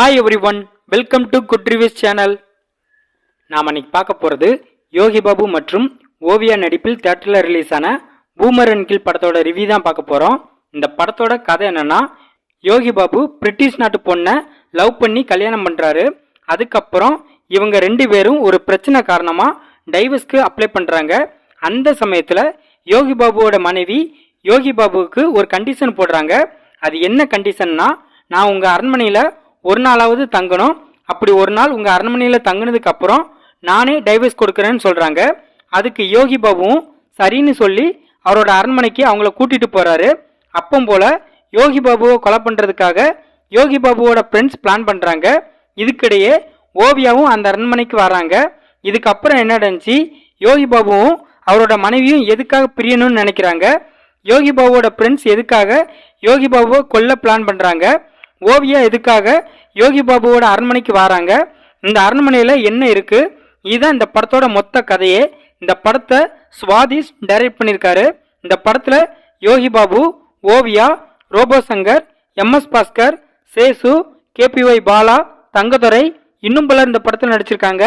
Hi everyone welcome to good reviews channel நாம் அன்னைக்கு பார்க்க போகிறது யோகி பாபு மற்றும் ஓவியா நடிப்பில் தேட்டரில் ரிலீஸ் ஆன பூமர் அண்ட் படத்தோட ரிவ்யூ தான் பார்க்க போகிறோம் இந்த படத்தோட கதை என்னென்னா யோகி பாபு பிரிட்டிஷ் நாட்டு பொண்ணை லவ் பண்ணி கல்யாணம் பண்ணுறாரு அதுக்கப்புறம் இவங்க ரெண்டு பேரும் ஒரு பிரச்சனை காரணமாக டைவர்ஸ்க்கு அப்ளை பண்ணுறாங்க அந்த சமயத்தில் யோகி பாபுவோட மனைவி யோகி பாபுவுக்கு ஒரு கண்டிஷன் போடுறாங்க. அது என்ன கண்டிஷன்னா நான் உங்கள் அரண்மனையில் ஒரு நாளாவது தங்கணும். அப்படி ஒரு நாள் உங்கள் அரண்மனையில் தங்கினதுக்கு அப்புறம் நானே டைவர்ஸ் கொடுக்குறேன்னு சொல்கிறாங்க அதுக்கு யோகி பாபுவும் சரின்னு சொல்லி அவரோட அரண்மனைக்கு அவங்கள கூட்டிகிட்டு போகிறாரு அப்பம் போல் யோகி பாபுவை கொலை பண்ணுறதுக்காக யோகி பாபுவோட ஃப்ரெண்ட்ஸ் பிளான் பண்ணுறாங்க இதுக்கிடையே ஓவியாவும் அந்த அரண்மனைக்கு வராங்க. இதுக்கப்புறம் என்ன நடந்துச்சு? யோகி பாபுவும் அவரோட மனைவியும் எதுக்காக பிரியணும்னு நினைக்கிறாங்க? யோகி பாபுவோட ஃப்ரெண்ட்ஸ் எதுக்காக யோகி பாபுவை கொல்ல பிளான் பண்ணுறாங்க ஓவியா எதுக்காக யோகி பாபுவோட அரண்மனைக்கு வராங்க? இந்த அரண்மனையில் என்ன இருக்குது இதுதான் இந்த படத்தோட மொத்த கதையே. இந்த படத்தை சுவாதிஷ் டைரக்ட் பண்ணியிருக்காரு. இந்த படத்தில் Yogi Babu Oviya Robo Shankar MS Bhaskar Sesu KPY Bala Thangadurai இன்னும் பலர் இந்த படத்தில் நடிச்சிருக்காங்க.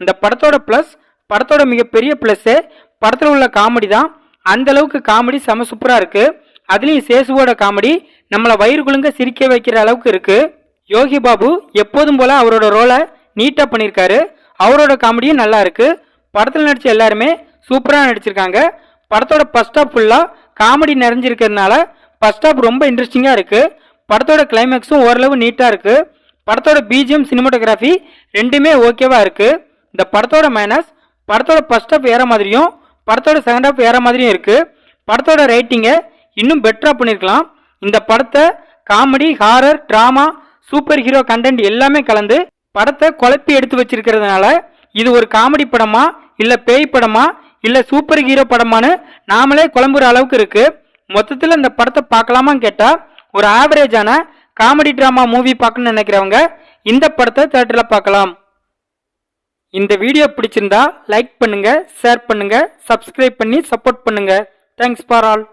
இந்த படத்தோட ப்ளஸ் படத்தோட மிகப்பெரிய ப்ளஸ்ஸு படத்தில் உள்ள காமெடி தான். அந்த அளவுக்கு காமெடி செம சூப்பராக இருக்குது அதுலேயும் சேசுவோட காமெடி நம்மளை வயிறு குழுங்க சிரிக்க வைக்கிற அளவுக்கு இருக்கு. யோகி பாபு எப்போதும் போல அவரோட ரோலை நீட்டாக பண்ணியிருக்காரு. அவரோட காமெடியும் நல்லா இருக்கு. படத்தில் நடித்த எல்லாருமே சூப்பராக நடிச்சிருக்காங்க. படத்தோட ஃபர்ஸ்ட் ஹாப் ஃபுல்லாக காமெடி நிறைஞ்சிருக்கிறதுனால ஃபர்ஸ்ட் ஹாப் ரொம்ப இன்ட்ரெஸ்டிங்காக இருக்குது படத்தோட கிளைமேக்ஸும் ஓரளவு நீட்டாக இருக்குது படத்தோட பிஜிஎம் சினிமாட்டோகிராஃபி ரெண்டுமே ஓகேவாக இருக்குது இந்த படத்தோட மைனஸ் படத்தோட ஃபர்ஸ்ட் ஹாப் ஏற மாதிரியும் படத்தோட செகண்ட் ஹாப் ஏற மாதிரியும் இருக்குது படத்தோட ரைட்டிங்கை இன்னும் பெட்டராக பண்ணியிருக்கலாம் இந்த படத்தை comedy horror drama super hero content எல்லாமே கலந்து படத்தை குழப்பி எடுத்து வச்சிருக்கிறதுனால இது ஒரு காமெடி படமா இல்லை பேய் படமா இல்லை சூப்பர் ஹீரோ படமான்னு நாமளே குழம்புற அளவுக்கு இருக்கு. மொத்தத்தில் இந்த படத்தை பார்க்கலாமான்னு கேட்டால் ஒரு ஆவரேஜான காமெடி ட்ராமா மூவி பார்க்கணும்னு நினைக்கிறவங்க இந்த படத்தை தேட்டரில் பார்க்கலாம். இந்த வீடியோ பிடிச்சிருந்தா லைக் பண்ணுங்க ஷேர் பண்ணுங்க சப்ஸ்கிரைப் பண்ணி சப்போர்ட் பண்ணுங்க. Thanks for all